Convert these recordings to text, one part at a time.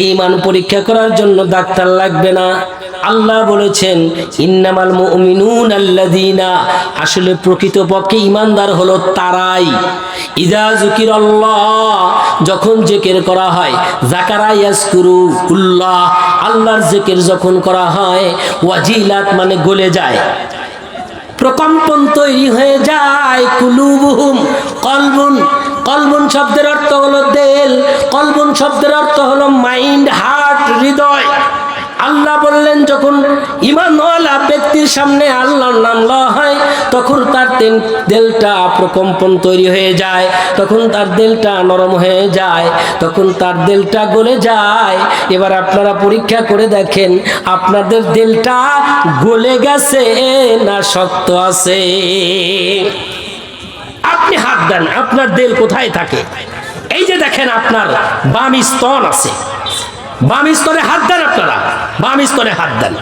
এই ইমান পরীক্ষা করার জন্য ডাক্তার লাগবে না। আল্লাহ বলেছেন, ইন্নামাল মুমিনুন আল্লাযীনা আসলে প্রকৃতপক্ষে ইমানদার হলো তারাই। ইজা যুকির যখন জিকির করা হয় জাকারা ইয়াজকুরু উল্লাহ আল্লাহর জিকির যখন করা হয়, ওয়াজিলাত মানে গলে যায়। প্রকম্পন তৈরি হয়ে যায়, কুলুবুহুম, কলবুন কলবুন শব্দের অর্থ হলো দেল, কলবুন শব্দের অর্থ হলো মাইন্ড, হার্ট, হৃদয়। আল্লাহ বললেন, যখন ইমানওয়ালা ব্যক্তির সামনে আল্লাহর নাম লওয়া হয়, তখন তার তেল- দেলটা প্রকম্পন তৈরি হয়ে যায়, তখন তার দেলটা নরম হয়ে যায়, তখন তার দেলটা গলে যায়। এবার আপনারা পরীক্ষা করে দেখেন, আপনাদের দেলটা গলে গেছে না শক্ত আছে? আপনি হাত দেন, আপনার দেল কোথায় থাকে? এই যে দেখেন আপনার বাম স্তন আছে। বাম স্তনে হাত দেন আপনারা, বাম স্তনে হাত দেন।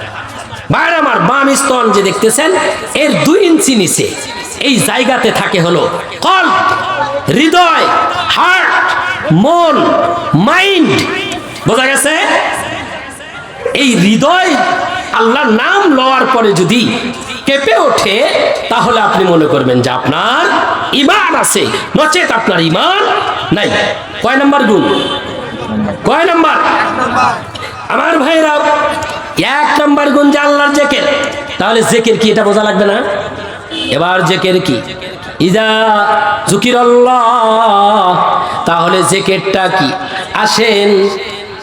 বাইরে আমার, বাম স্তন যে দেখতেছেন, এর দুই ইঞ্চি নিচে। এই জায়গাতে থাকে হলো কল হৃদয়, হার্ট, মন, মাইন্ড। বোঝা গেছে? এই হৃদয় আল্লাহর নাম লওয়ার পরে যদি কেঁপে ওঠে, তাহলে আপনি মনে করবেন যে আপনার ইমান আছে। নচেত আপনার ইমান নাই। কয় নাম্বার গুণ? কয় নাম্বার? আমার ভাইরা, এক নাম্বার গুণ যে আল্লাহর জেকের। তাহলে জেকের কি এটা বোঝা লাগবে না? এবার জেকের কি? ইজা জুকির তাহলে জেকেরটা কি? আসেন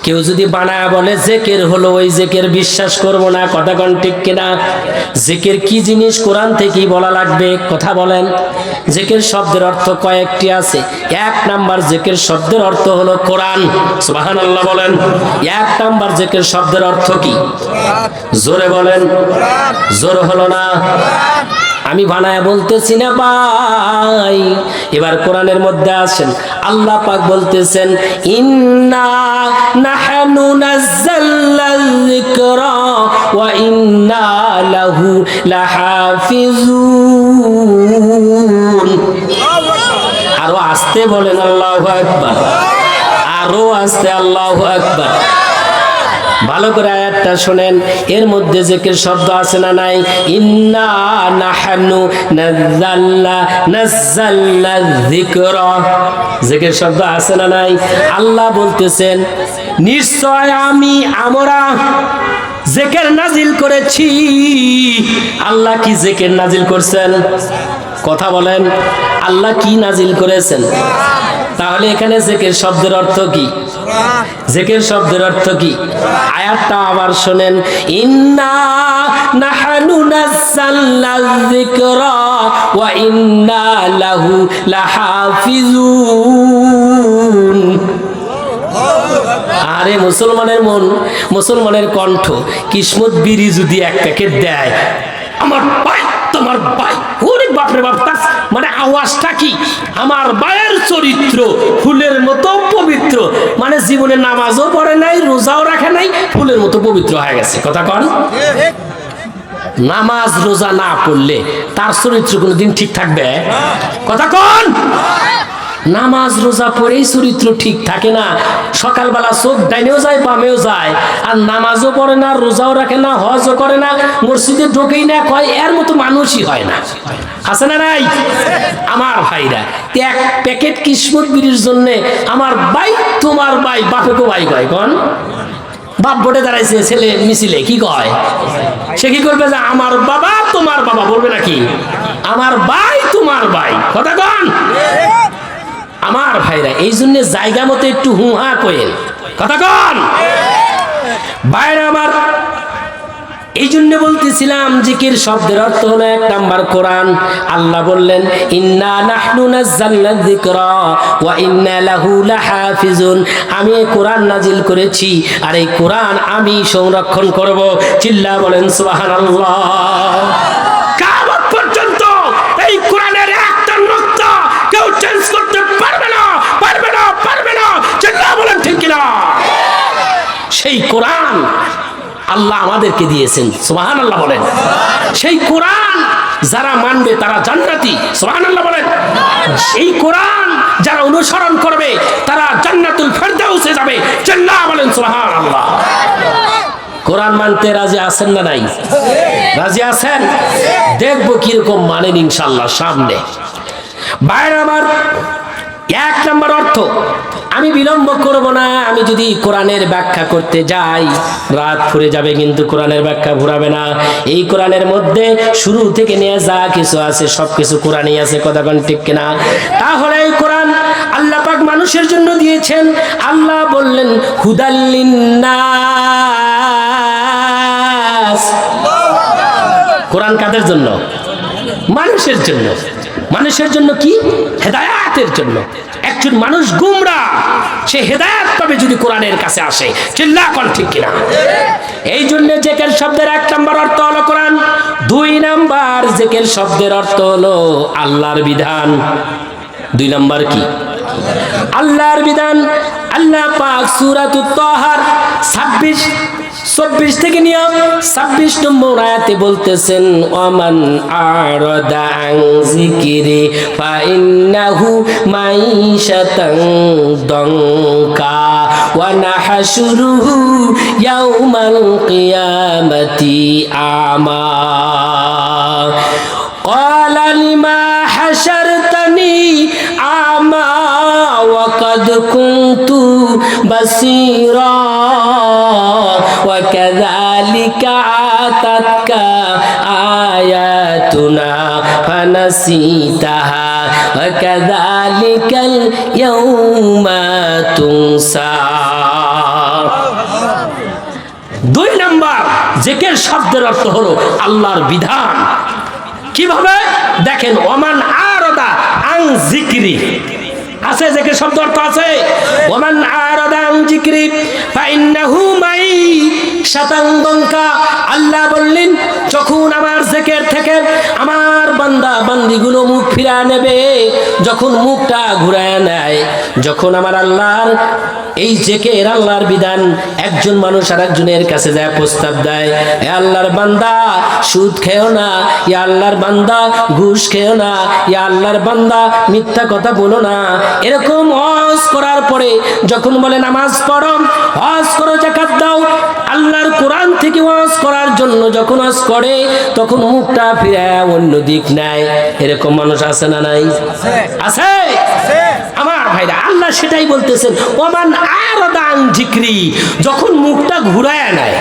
কেউ যদি বানায় বলে, জেকের হলো ওই জেকের, বিশ্বাস করব না। কথা কন ঠিক কিনা? জেকের কি জিনিস? কোরআন থেকেই বলা লাগবে, কথা বলেন। জেকের শব্দের অর্থ কয়েকটি আছে। এক নাম্বার জেকের শব্দের অর্থ হলো কোরআন। সুবাহান আল্লাহ বলেন। এক নাম্বার জেকের শব্দের অর্থ কি? জোরে বলেন। জোর হলো না? আমি বানায় বলতেছি না ভাই। এবার কোরআনের মধ্যে আসেন। আল্লাহ পাক বলতেছেন, ইন্না নাহনু নাযালনা যিকরা ওয়া ইন্না লাহু লাহাফিজুন। আরও আসতে বলেন আল্লাহু আকবার। আরও আসতে আল্লাহু আকবার। ভালো করে আয়াতটা শোনেন। এর মধ্যে জেকের শব্দ আছে না নাই? ইন্না নাহানু নাযাল্লা নাযাল্লা যিকরা। জেকের শব্দ আছে না নাই? আল্লাহ বলতেছেন, নিশ্চয় আমি, আমরা জেকের নাজিল করেছি। আল্লাহ কি জেকের নাজিল করছেন? কথা বলেন, আল্লাহ কি নাজিল করেছেন? তাহলে এখানে জেকের শব্দের অর্থ কি? জেকের শব্দের অর্থ কি? আয়াতটা আবার শোনেন, ইন্না নাহানু নাযালনা যিকরা ওয়া ইন্না লাহু লাহাফিজুন। আরে মুসলমানের মন, মুসলমানের কণ্ঠ, কিসমত বিড়ি যদি এক প্যাকেট দেয়, আমার ভাই তোমার ভাই বাপরে বাপ মানে আওয়াজটা কি? আমার বায়ের চরিত্র, ফুলের মতো পবিত্র। মানে জীবনে নামাজও পড়ে নাই, রোজাও রাখে নাই, ফুলের মতো পবিত্র হয়ে গেছে। কথা কন। নামাজ, রোজা না পড়লে তার চরিত্র কোনোদিন ঠিক থাকবে? কথা কন। নামাজ, রোজা পড়েই চরিত্র ঠিক থাকে না। সকালবেলা চোখ ডাইনেও যায়, বামেও যায়। আর নামাজও পড়ে না, রোজাও রাখে না, হজও করে না, মসজিদে ঢোকেই না, কয়, এর মতো মানুষই হয় না। আছে না নাই? আমার ভাইরা এক প্যাকেট কিসমত বিড়ির জন্যে আমার বাই তোমার ভাই বাপেকও ভাই কয়, কন? বাপ ভোটে দাঁড়াইছে, ছেলে মিছিলে, কি কয়? সে কি করবে যে, আমার বাবা, তোমার বাবা বলবে নাকি? আমার বাই তোমার ভাই। কথা এই জন্য জায়গা মতো একটু হুহা কোয়েল কথা কন? বাইরে আমার এই জন্য বলতেছিলাম, জিকির শব্দের অর্থ হলো এক নাম্বার কোরআন। আল্লাহ বললেন, ইন্না নাহনু নাযালনা যিকরা ওয়া ইন্না লাহু লাহাফিজুন। আমি এই কোরআন নাজিল করেছি, আর এই কোরআন আমি সংরক্ষণ করব। চিল্লা বলেন, সুবহানাল্লাহ। কোরআন আল্লাহ আমাদেরকে দিয়েছেন সোহান আল্লাহ বলেন। সেই কোরআন যারা মানবে তারা জান্নাতি সোহান আল্লাহ বলেন। সেই কোরআন যারা অনুসরণ করবে তারা জান্নাতুল ফেরদাউসে যাবে। চিল্লা বলেন সোহান আল্লাহ কোরআন মানতে রাজি আছেন না নাই? রাজি আছেন? দেখব কীরকম মানেন ইনশাল্লাহ সামনে। বাইরে আমার এক নম্বর অর্থ, আমি বিলম্ব করব না, আমি যদি কোরআনের ব্যাখ্যা করতে যাই, রাত ফুরে যাবে কিন্তু কোরআনের ব্যাখ্যা ঘুরাবে না। এই কোরআনের মধ্যে শুরু থেকে নিয়ে যা কিছু আছে সব কিছু কোরআনই আছে, কথা কোন ঠিক কিনা? তাহলে এই কোরআন আল্লাহ পাক মানুষের জন্য দিয়েছেন। আল্লাহ বললেন হুদাল্লিন্নাস কোরআন কাদের জন্য? মানুষের জন্য। মানুষের জন্য কি? হেদায়াতের জন্য। একজন মানুষ গুমরা, সে হেদায়াত পাবে যদি কোরআনের কাছে আসে। চিল্লা কন ঠিক কিনা? এই জন্য জেকের শব্দের এক নম্বর অর্থ হলো কোরআন। দুই নাম্বার জেকের শব্দের অর্থ হলো আল্লাহর বিধান। দুই নাম্বার কি? আল্লাহর বিধান। আল্লাহ পাক সূরাতুত তাহার 26 চব্বিশ থেকে নিয়ে ছাব্বিশ নম্বর আয়াতে বলতেছেন ওমান আরদাং জিকিরে ফাইন্নাহু মাইশাতাং দঙ্কা ওয়া নাহশুরুহু ইয়াউমাল কিয়ামাতি আমা قال لما حشرتني أعمى وقد كنت بصيرا জাআতকা আয়াতুনা ফানাসিতাহা ওয়া কাযালিকাল ইয়াউমা তুনসা। দুই নাম্বার, জেকের শব্দের অর্থ হলো আল্লাহর বিধান। কীভাবে? দেখেন, ওমান আরদা আং জিকরি। আছে, যে শব্দ অর্থ আছে? ওমান আরদা জিকরি জিক্রি ফাইন্নাহু মাই বঙ্কা আল্লাহ বললেন, যখন আমার জেকের থেকে আমার বান্দা বান্দিগুলো মুখ ফিরা নেবে। যখন মুখটা ঘুরায় নেয়, যখন আমার আল্লাহর এই জেকের আল্লাহর বিধান একজন মানুষ আর একজনের কাছে যায়, প্রস্তাব দেয়, এ আল্লাহর বান্দা, সুদ খেও না ই আল্লাহর বান্দা, ঘুষ খেও না ই আল্লাহর বান্দা, মিথ্যা কথা বলো না। এরকম হজ করার পরে যখন বলে, নামাজ পড়ো হজ করো, জাকাত দাও। আল্লাহর কোরআন থেকে ওয়াজ করার জন্য যখন ওয়াজ করে, তখন মুখটা ফিরে অন্য দিক নাই এরকম মানুষ আছে না নাই? আছে? আমার ভাইরা আল্লাহ সেটাই বলতেছেন ওমান আর দান ঠিকরি যখন মুখটা ঘুরায় নেয়।